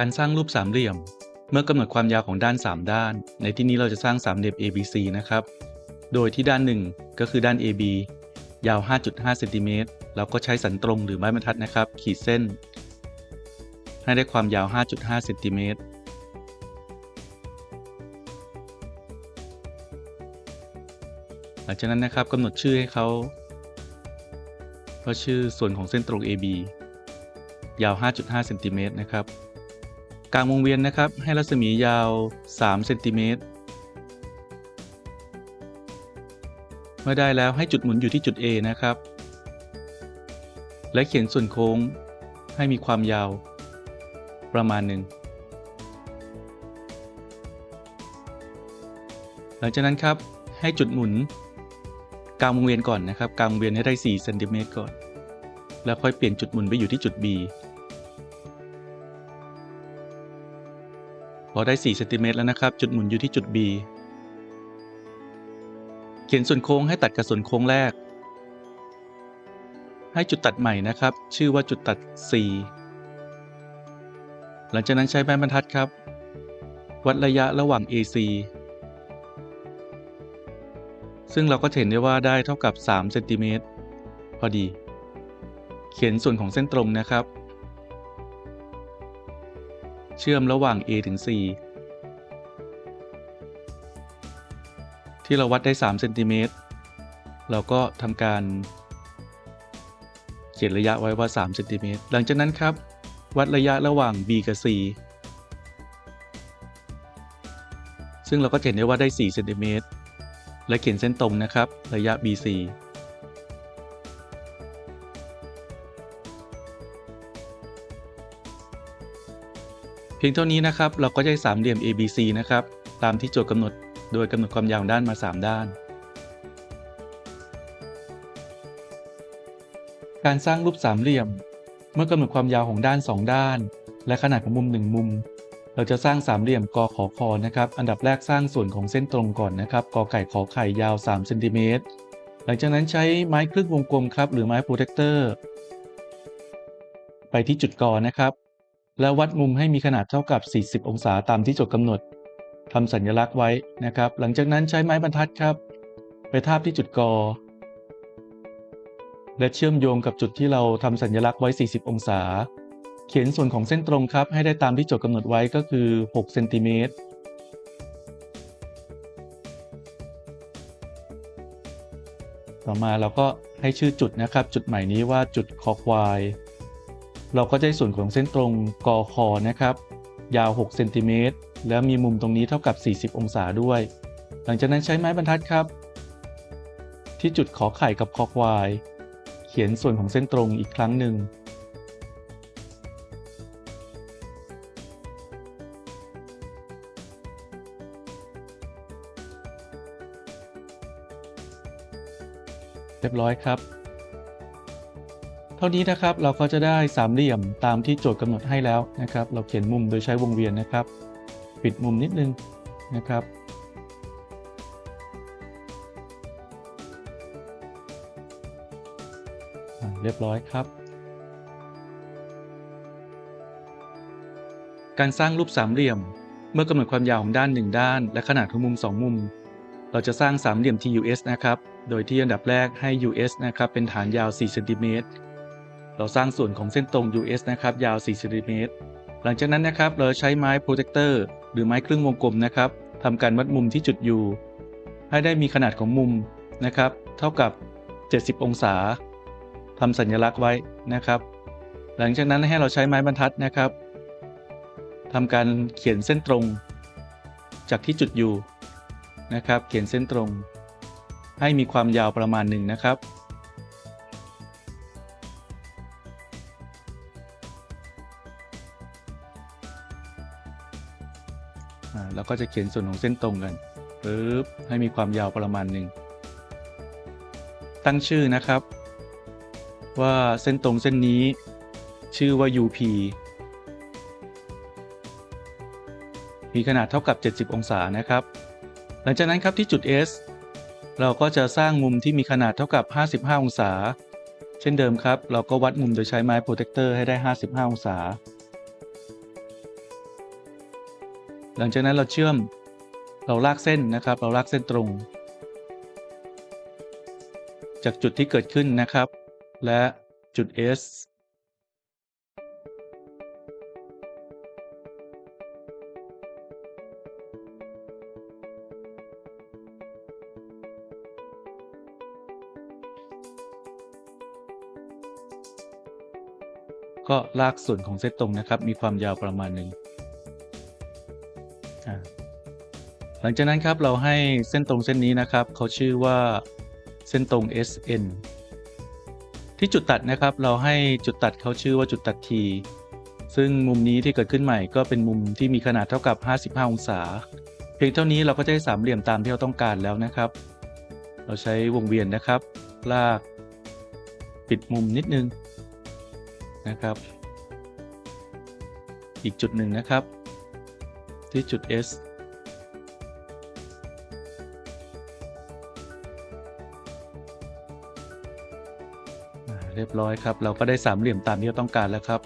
การสร้างรูปสามเหลี่ยม เมื่อกำหนดความยาวของด้าน 3 ด้าน ในที่นี้เราจะสร้างสามเหลี่ยม ABC นะครับ โดยที่ด้านหนึ่งก็คือด้าน AB ยาว 5.5เซนติเมตรเราก็ใช้สันตรงหรือไม้บรรทัดนะครับ ขีดเส้น ให้ได้ความยาว 5.5เซนติเมตรหลังจากนั้นนะครับกำหนดชื่อให้เขาก็ชื่อส่วนของเส้นตรง AB ยาว 5.5เซนติเมตรนะครับ กลางวงเวียนนะครับ ให้รัศมียาว 3 เซนติเมตร เมื่อได้แล้วให้จุดหมุนอยู่ที่จุด A นะครับ และเขียนส่วนโค้งให้มีความยาว ประมาณหนึ่ง หลังจากนั้นครับให้จุดหมุนกลางวงเวียนก่อนนะครับกลางวงเวียนให้ได้ 4 เซนติเมตรก่อน แล้วค่อยเปลี่ยนจุดหมุนไปอยู่ที่จุด B พอได้4เซนติเมตรแล้วนะครับ จุดหมุนอยู่ที่จุด B เขียนส่วนโค้งให้ตัดกับส่วนโค้งแรก ให้จุดตัดใหม่นะครับ ชื่อว่าจุดตัด C หลังจากนั้นใช้ไม้บรรทัดครับ วัดระยะระหว่าง AC ซึ่งเราก็เห็นได้ว่าได้เท่ากับ3เซนติเมตรพอดี เขียนส่วนของเส้นตรงนะครับ ชื่อมระหว่าง A ถึง C ที่เราวัดได้3เซนติเมตรเราก็ทำการเขียนระยะไว้ว่า3เซนติเมตรหลังจากนั้นครับ วัดระยะระหว่าง B กับ C ซึ่งเราก็เห็นได้ว่าได้4เซนติเมตรและเขียนเส้นตรงนะครับ ระยะ BC พียงเท่านี้นะครับเราก็ได้สามเหลี่ยม ABC นะครับตามที่โจทย์กำหนดโดยกำหนดความยาวด้านมา 3 ด้าน การสร้างรูปสามเหลี่ยม เมื่อกำหนดความยาวของด้าน 2 ด้าน และขนาดของมุม 1 มุม เราจะสร้างสามเหลี่ยมกขอคอนะครับอันดับแรกสร้างส่วนของเส้นตรงก่อนนะครับกอไก่ขอไข่ยาว3เซนติเมตรหลังจากนั้นใช้ไม้ครึ่งวงกลมครับหรือไม้โปรเทคเตอร์ไปที่จุดกอนะครับ แล้ววัดมุมให้มีขนาดเท่ากับ 40 องศาตามที่โจทย์กำหนดทำสัญลักษณ์ไว้นะครับ หลังจากนั้นใช้ไม้บรรทัดครับ ไปทาบที่จุดกอ และเชื่อมโยงกับจุดที่เราทำสัญลักษณ์ไว้ 40 องศา เขียนส่วนของเส้นตรงครับ ให้ได้ตามที่โจทย์กำหนดไว้ก็คือ 6 เซนติเมตรต่อมาเราก็ให้ชื่อจุดนะครับ จุดใหม่นี้ว่าจุดคอควาย เราก็จะได้ส่วนของเส้นตรงกอคอนะครับ ยาว 6 เซนติเมตร แล้วมีมุมตรงนี้เท่ากับ 40 องศาด้วย หลังจากนั้นใช้ไม้บรรทัดครับ ที่จุดขอไข่กับคอควาย เขียนส่วนของเส้นตรงอีกครั้งหนึ่ง เรียบร้อยครับ เท่านี้นะครับเราก็จะได้สามเหลี่ยมตามที่โจทย์กำหนดให้แล้วนะครับ เราเขียนมุมโดยใช้วงเวียนนะครับ ปิดมุมนิดนึงนะครับ เรียบร้อยครับ การสร้างรูปสามเหลี่ยม เมื่อกำหนดความยาวของด้าน 1 ด้าน และขนาดของมุม 2 มุม เราจะสร้างสามเหลี่ยม TUS นะครับ โดยที่อันดับแรกให้ US นะครับเป็นฐานยาว 4 เซนติเมตร เราสร้างส่วนของเส้นตรง US นะครับยาว 4 เซนติเมตร หลังจากนั้นนะครับเราใช้ไม้โปรเจคเตอร์หรือไม้ครึ่งวงกลมนะครับทำการวัดมุมที่จุด U ให้ได้มีขนาดของมุมนะครับ เท่ากับ 70 องศาทำสัญลักษณ์ไว้นะครับ หลังจากนั้นให้เราใช้ไม้บรรทัดนะครับทำการเขียนเส้นตรง จากที่จุด U นะครับ เขียนเส้นตรง ให้มีความยาวประมาณหนึ่งนะครับ แล้วก็จะเขียนส่วนของเส้นตรงกันปึ๊บให้มีความยาวประมาณหนึ่ง ตั้งชื่อนะครับ ว่าเส้นตรงเส้นนี้ ชื่อว่า UP มีขนาดเท่ากับ 70 องศานะครับ หลังจากนั้นครับที่จุด S เราก็จะสร้างมุมที่มีขนาดเท่ากับ 55 องศา เช่นเดิมครับ เราก็วัดมุมโดยใช้ไม้โปรเทคเตอร์ให้ได้ 55 องศา หลังจากนั้นเราเชื่อมเราลากเส้นนะครับ เราลากเส้นตรง จากจุดที่เกิดขึ้นนะครับ และจุด S ก็ลากส่วนของเส้นตรงนะครับ มีความยาวประมาณหนึ่ง หลังจากนั้นครับเราให้เส้นตรงเส้นนี้นะครับเขาชื่อว่าเส้นตรง SN ที่จุดตัดนะครับเราให้จุดตัดเขาชื่อว่าจุดตัด T ซึ่งมุมนี้ที่เกิดขึ้นใหม่ก็เป็นมุมที่มีขนาดเท่ากับ 55 องศา เพียงเท่านี้เราก็จะได้สามเหลี่ยมตามที่เราต้องการแล้วนะครับ เราใช้วงเวียนนะครับ ลาก ปิดมุมนิดนึงนะครับ อีกจุดหนึ่งนะครับ ที่จุด S เรียบร้อยครับ เราก็ได้สามเหลี่ยมตามที่เราต้องการแล้วครับ